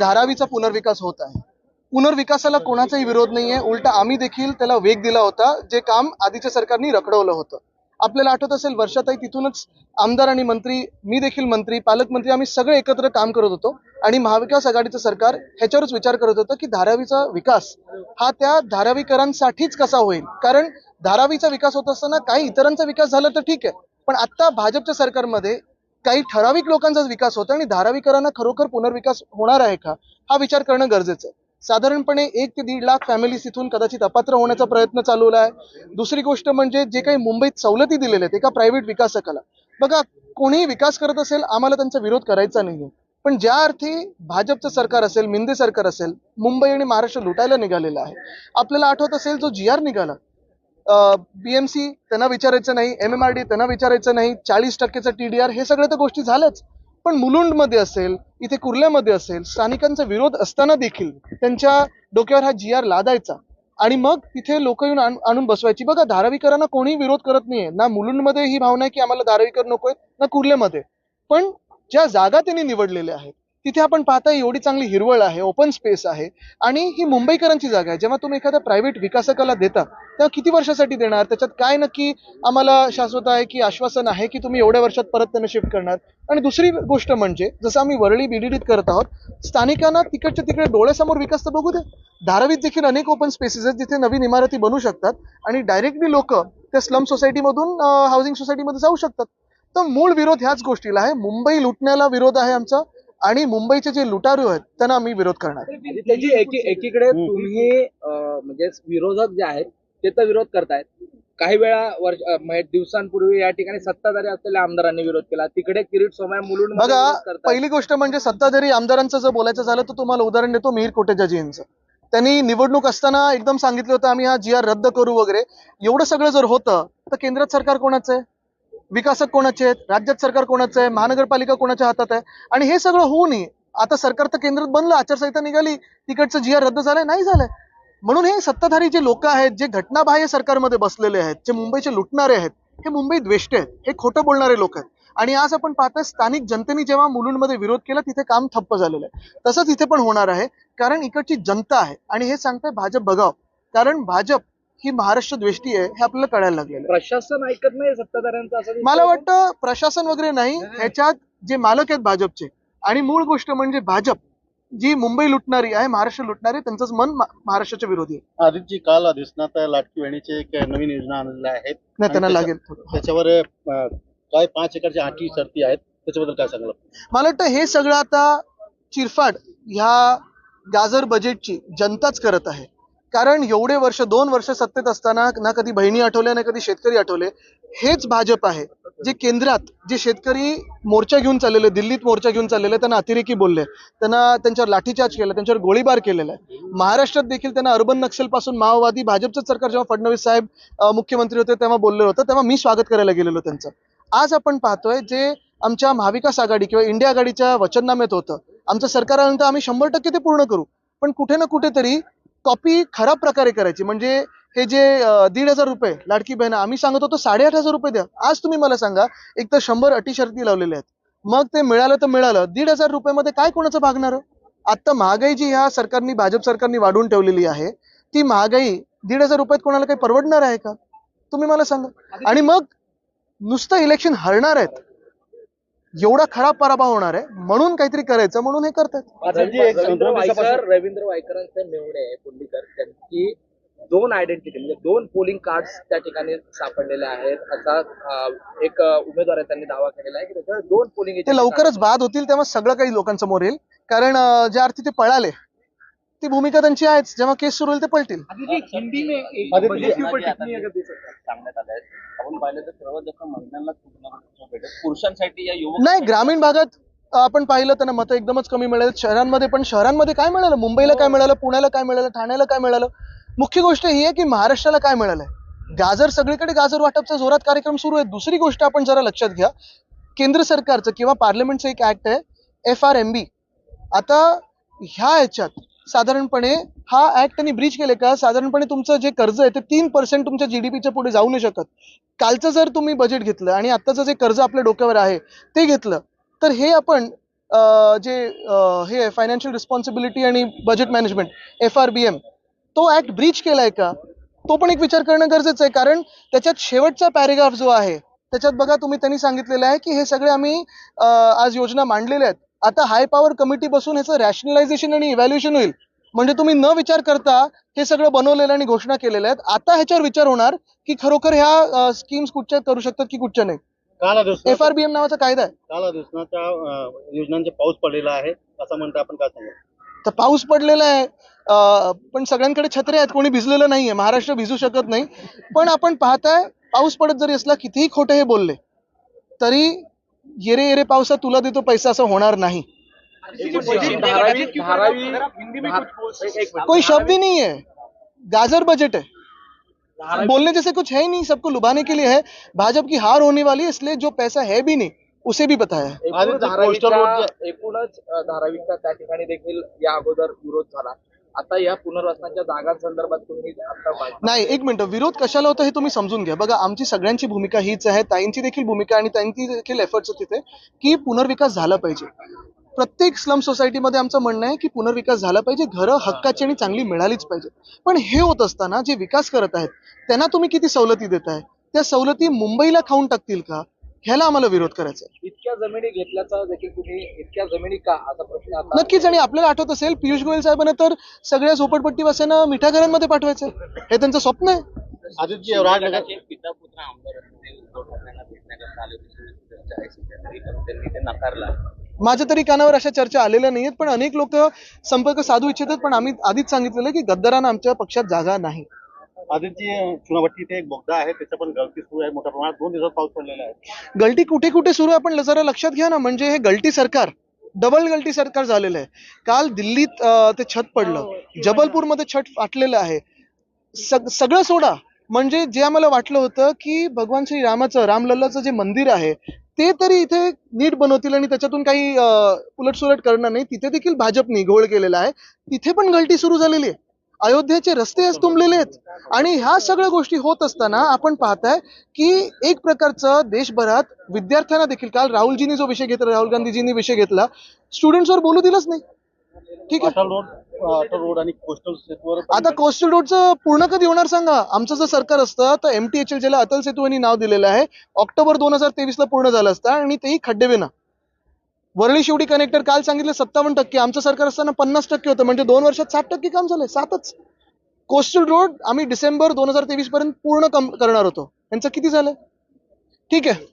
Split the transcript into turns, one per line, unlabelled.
धारावीचा पुनर्विकास होत आहे. पुनर्विकासाला कोणाचाही विरोध नाहीये. उलटा आम्ही देखील त्याला वेग दिला होता जे काम आधीच्या सरकारनी रखडवलं होतं. आपल्याला आठवत असेल वर्षाताई तिथूनच आमदार आणि मंत्री मी देखील मंत्री पालकमंत्री आम्ही सगळे एकत्र काम करत होतो. आणि महाविकास आघाडीचं सरकार ह्याच्यावरच विचार करत होतं की धारावीचा विकास हा त्या धारावीकरांसाठीच कसा होईल? कारण धारावीचा विकास होत असताना काही इतरांचा विकास झाला तर ठीक आहे. पण आत्ता भाजपच्या सरकारमध्ये काही ठराविक लोकांचाच विकास होतो आणि धारावीकरांना खरोखर पुनर्विकास होणार आहे का? हा विचार करणं गरजेचं आहे. साधारणपणे एक ते दीड लाख फॅमिलीज तिथून कदाचित अपात्र होण्याचा प्रयत्न चालवला आहे. दुसरी गोष्ट म्हणजे जे काही मुंबईत सवलती दिलेल्या आहेत एका प्रायव्हेट विकासकाला. बघा कोणीही विकास करत असेल आम्हाला त्यांचा विरोध करायचा नाही पण ज्या अर्थी भाजपचं सरकार असेल मिंदे सरकार असेल मुंबई आणि महाराष्ट्र लुटायला निघालेलं आहे. आपल्याला आठवत असेल जो जी आर निघाला बीएमसी त्यांना विचारायचं नाही एम एम आर डी त्यांना विचारायचं नाही चाळीस टक्केचं टी डी आर हे सगळ्या तर गोष्टी झाल्याच. पण मुलुंडमध्ये असेल इथे कुर्ल्यामध्ये असेल स्थानिकांचा विरोध असताना देखील त्यांच्या डोक्यावर हा जी आर लादायचा. आणि मग तिथे लोक येऊन आण- आणून बसवायची. बघा धारावीकरांना कोणीही विरोध करत नाहीये. ना मुलुंडमध्ये ही भावना आहे की आम्हाला धारावीकर नकोय ना कुर्ल्यामध्ये. पण ज्या जागा त्यांनी निवडलेल्या आहेत तिथे आपण पाहता एवढी चांगली हिरवळ आहे ओपन स्पेस आहे. आणि ही मुंबईकरांची जागा आहे. जेव्हा तुम्ही एखाद्या प्रायव्हेट विकासकाला देता तेव्हा किती वर्षासाठी देणार? त्याच्यात काय नक्की आम्हाला शाश्वत आहे की आश्वासन आहे की तुम्ही एवढ्या वर्षात परत त्यांना शिफ्ट करणार? आणि दुसरी गोष्ट म्हणजे जसं आम्ही वरळी बीडीडीत करत आहोत स्थानिकांना तिकडच्या तिकडे डोळ्यासमोर विकास तर बघू दे. धारावीत देखील अनेक ओपन स्पेसेस आहेत जिथे नवीन इमारती बनू शकतात आणि डायरेक्टली लोक त्या स्लम सोसायटीमधून हाऊसिंग सोसायटीमध्ये जाऊ शकतात. तर मूळ विरोध ह्याच गोष्टीला आहे. मुंबई लुटण्याला विरोध आहे आमचा. आणि मुंबईचे जे लुटारू आहेत त्यांना आम्ही विरोध करणार.
आणि त्याची एकी एकीकडे तुम्ही म्हणजे विरोधक जे आहेत ते तर विरोध करतायत. काही वेळा वर्ष म्हणजे दिवसांपूर्वी या ठिकाणी सत्ताधारी असलेल्या आमदारांनी विरोध केला. तिकडे किरीट सोमया मुलुंड
बघा पहिली गोष्ट म्हणजे सत्ताधारी आमदारांचं जर बोलायचं झालं तर तुम्हाला उदाहरण देतो मिहीर कोटेजाजी यांचं त्यांनी निवडणूक असताना एकदम सांगितलं होतं आम्ही हा जी आर रद्द करू वगैरे. एवढं सगळं जर होतं तर केंद्रात सरकार कोणाचं आहे? विकासक कोणाचे आहेत? राज्यात सरकार कोणाचं आहे? महानगरपालिका कोणाच्या हातात आहे? आणि हे सगळं होऊ नये आता सरकार तर केंद्रात बनलं आचारसंहिता निघाली तिकडचं जी आर रद्द झालंय नाही झालंय. म्हणून हे सत्ताधारी जे लोक आहेत जे घटनाबाह्य सरकारमध्ये बसलेले आहेत जे मुंबईचे लुटणारे आहेत हे मुंबई द्वेष्टे आहेत. हे खोटं बोलणारे लोक आहेत. आणि आज आपण पाहतोय स्थानिक जनतेने जेव्हा मुलुंडमध्ये विरोध केला तिथे काम ठप्प झालेलं आहे. तसंच इथे पण होणार आहे. कारण इकडची जनता आहे. आणि हे सांगतंय भाजप बघाव. कारण भाजप ही महाराष्ट्र द्वेष्टी आहे हे आपल्याला कळायला लागलेलं आहे.
प्रशासन ऐकत नाही सत्ताधाऱ्यांचं असं दिसतंय.
मला वाटतं प्रशासन वगैरे नाही ह्याच्यात जे मालक आहेत भाजपचे आणि मूळ गोष्ट म्हणजे भाजप जी मुंबई लुटणारी आहे महाराष्ट्र लुटणारी आहे, त्यांचंच मन मा- महाराष्ट्राच्या विरोधी आहे.
आदित्यजी काल दिसण्यात लाटकी वहिनीचे एक नवीन योजना आणलेल्या आहेत.
नाही त्यांना
आणि
लागेल थोडं.
त्याच्यावर अं, काय पाच एकरच्या आठी शर्ती आहेत त्याच्याबद्दल काय सांगलं?
मला वाटतं हे सगळं आता चिरफाड ह्या गाजर बजेटची जनताच करत आहे. कारण एवढे वर्ष दोन वर्ष सत्तेत असताना ना कधी बहिणी आठवल्या ना कधी शेतकरी आठवले. हेच भाजप आहे जे केंद्रात जे शेतकरी मोर्चा घेऊन चाललेले दिल्लीत मोर्चा घेऊन चाललेले त्यांना अतिरेकी बोलले. त्यांना त्यांच्यावर लाठीचार्ज केला त्यांच्यावर गोळीबार केलेला आहे. महाराष्ट्रात देखील त्यांना अर्बन नक्षलपासून माओवादी भाजपचं सरकार जेव्हा फडणवीस साहेब मुख्यमंत्री होते तेव्हा बोलले होतं तेव्हा मी स्वागत करायला गेलेलो त्यांचं. आज आपण पाहतोय जे आमच्या महाविकास आघाडी किंवा इंडिया आघाडीच्या वचननाम्यात होतं. आमचं सरकार आल्यानंतर आम्ही शंभर टक्के ते पूर्ण करू. पण कुठे ना कुठेतरी कॉपी खराब प्रकारे करायची. म्हणजे हे जे दीड हजार रुपये लाडकी बहीण आम्ही सांगत होतो साडेआठ हजार रुपये द्या. आज तुम्ही मला सांगा एक तर शंभर अटी शर्ती लावलेल्या आहेत. मग ते मिळालं तर मिळालं. दीड हजार रुपयामध्ये काय कोणाचं भागणार? आता महागाई जी ह्या सरकारनी भाजप सरकारनी वाढवून ठेवलेली आहे ती महागाई दीड हजार रुपयात कोणाला काही परवडणार आहे का? तुम्ही मला सांगा. आणि मग नुसतं इलेक्शन हरणार आहेत. एवढा खराब पराभव होणार आहे म्हणून काहीतरी करायचं म्हणून हे करतात.
रवींद्र वायकरांचे मेवणे पुंडीकर. त्यांची दोन आयडेंटिटी म्हणजे दोन पोलिंग कार्ड त्या ठिकाणी सापडलेले आहेत. असा अं, एक उमेदवार आहे त्यांनी दावा केलेला आहे की त्याच्यावर दोन पोलिंग
ते लवकरच बाद होतील तेव्हा सगळं काही लोकांसमोर येईल. कारण ज्या अर्थी ते पळाले ती भूमिका त्यांची आहेच. जेव्हा केस सुरू होईल ते
है.
युवक
नाही ग्रामीण भागात आपण पाहिलं त्यांना मतं एकदमच कमी मिळाली. शहरांमध्ये पण शहरांमध्ये काय मिळालं? मुंबईला काय मिळालं? पुण्याला काय मिळालं? ठाण्याला काय मिळालं? मुख्य गोष्ट ही आहे की महाराष्ट्राला काय मिळालंय? गाजर सगळीकडे गाजर वाटपचा जोरात कार्यक्रम सुरू आहे दुसरी गोष्ट आपण जरा लक्षात घ्या. केंद्र सरकारचं किंवा पार्लमेंटचं एक ऍक्ट आहे एफ आर एम बी आता ह्या ह्याच्यात साधारणपणे हा ऍक्ट त्यांनी ब्रीच केले का? साधारणपणे तुमचं जे कर्ज आहे ते तीन पर्सेंट तुमच्या जी डी पीच्या पुढे जाऊ नाही शकत. कालचं जर तुम्ही बजेट घेतलं आणि आत्ताचं जे कर्ज आपल्या डोक्यावर आहे ते घेतलं तर हे आपण जे हे फायनान्शियल रिस्पॉन्सिबिलिटी आणि budget management F R B M तो ऍक्ट ब्रीच केला आहे का? तो पण एक विचार करणं गरजेचं आहे कारण त्याच्यात शेवटचा पॅरेग्राफ जो आहे त्याच्यात बघा तुम्ही त्यांनी सांगितलेलं आहे की हे सगळे आम्ही आज योजना मांडलेल्या आहेत. आता हाय पॉवर कमिटी बसून ह्याचं रॅशनलायझेशन आणि इव्हॅल्युएशन होईल. म्हणजे तुम्ही न विचार करता हे सगळं बनवलेलं आणि घोषणा केलेल्या आहेत. आता ह्याच्यावर विचार होणार की खरोखर ह्या स्कीम्स कुठच्या करू शकतात की कुठच्या नाही?
काल
एफ आर बी एम नावाचा कायदा आहे.
काल योजनांचे पाऊस पडलेला आहे असं म्हणतं आपण काय सांगू?
तर पाऊस पडलेला आहे. पण सगळ्यांकडे छत्रे आहेत कोणी भिजलेलं नाहीये. महाराष्ट्र भिजू शकत नाही. पण आपण पाहताय पाऊस पडत जरी असला कितीही खोटे हे बोलले तरी येरे येरे पावसा तुला देतो पैसा असं होणार नाही.
एक- एक.
कोई शब्द ही नहीं है। गाजर बजट है। बोलने जैसे कुछ है ही नहीं सबको लुभाने के लिए है। भाजपा की हार होने वाली है इसलिए जो पैसा है भी नहीं उसे भी बताया है।
एकूणच त्या ठिकाणी देखील या अगोदर विरोध झाला. आता या पुनर्वसनाच्या जागांसंदर्भात तुम्ही
नाही एक मिनिट. विरोध कशाला होता हे तुम्ही समजून घ्या. बघा आमची सगळ्यांची भूमिका हीच आहे ताईंची देखील भूमिका आणि ताईंची देखील एफर्ट्स तिथे की पुनर्विकास झाला पाहिजे. प्रत्येक स्लम सोसायटीमध्ये आमचं म्हणणं आहे की पुनर्विकास झाला पाहिजे घरं हक्काची आणि चांगली मिळालीच पाहिजे. पण हे होत असताना जे विकास करत आहेत त्यांना तुम्ही किती सवलती देताय? त्या सवलती मुंबईला खाऊन टाकतील का? ह्याला आम्हाला विरोध करायचा आहे.
इतक्या जमिनी घेतल्याचा देखील तुम्ही इतक्या जमिनी का? असा प्रश्न आता
नक्कीच आणि आपल्याला आठवत असेल पियुष गोयल साहेबांना तर सगळ्या झोपडपट्टीवासियांना मिठ्या घरांमध्ये पाठवायचं हे त्यांचं स्वप्न आहे.
आदित्य राजनगर
गटाचे पिता पुत्र आमदार असलेले उद्धव ठाकरेंना भेटण्याकरता आले होते. सुनील चर्चा आहे सध्या तरी पण त्यांनी ते नाकारला.
माझ्या तरी कानावर अशा चर्चा आलेल्या नाहीयेत पण अनेक लोक संपर्क साधू इच्छितात पण आम्ही आधीच सांगितलेलं आहे की गद्दारांना आमच्या पक्षात जागा नाही.
आदित्य चुनावट्टी इथे एक बोगदा आहे त्याच्या पण गळती सुरू आहे मोठ्या प्रमाणात दोन दिवसात पाऊस पडलेला आहे.
गलटी कुठे कुठे सुरू आहे? आपण जरा लक्षात घ्या ना म्हणजे हे गलटी सरकार डबल गलटी सरकार झालेलं आहे. काल दिल्लीत ते छत पडलं. जबलपूरमध्ये छत फाटलेलं आहे. सग सगळं सोडा. म्हणजे जे आम्हाला वाटलं होतं की भगवान श्री रामाचं रामलल्लाचं जे मंदिर आहे ते तरी इथे नीट बनवतील आणि त्याच्यातून काही उलटसुलट करणार नाही. तिथे देखील भाजपनी घोळ केलेला आहे. तिथे पण गलटी सुरू झालेली आहे. अयोध्येचे रस्ते आज तुंबलेले आहेत. आणि ह्या सगळ्या गोष्टी होत असताना आपण पाहताय की एक प्रकारचं देशभरात विद्यार्थ्यांना देखील काल राहुलजींनी जो विषय घेतला राहुल गांधीजींनी विषय घेतला स्टुडंट्सवर बोलू दिलंच नाही. ठीक आहे. आता कोस्टल रोडचं पूर्ण कधी होणार सांगा? आमचं जर सरकार असतं तर एम टी एच एल ज्याला अटल सेतू यांनी नाव दिलेलं आहे. ऑक्टोबर दोन हजार तेवीस ला पूर्ण झालं असतं आणि तेही खड्डेविना. वरळी शिवडी कनेक्टर काल सांगितलं सत्तावन्न टक्के. आमचं सरकार असताना पन्नास टक्के होतं. म्हणजे दोन वर्षात सात टक्के काम झालंय. सातच. कोस्टल रोड आम्ही डिसेंबर दोन हजार तेवीस पर्यंत पूर्ण कम करणार होतो. यांचं किती झालं ठीक आहे.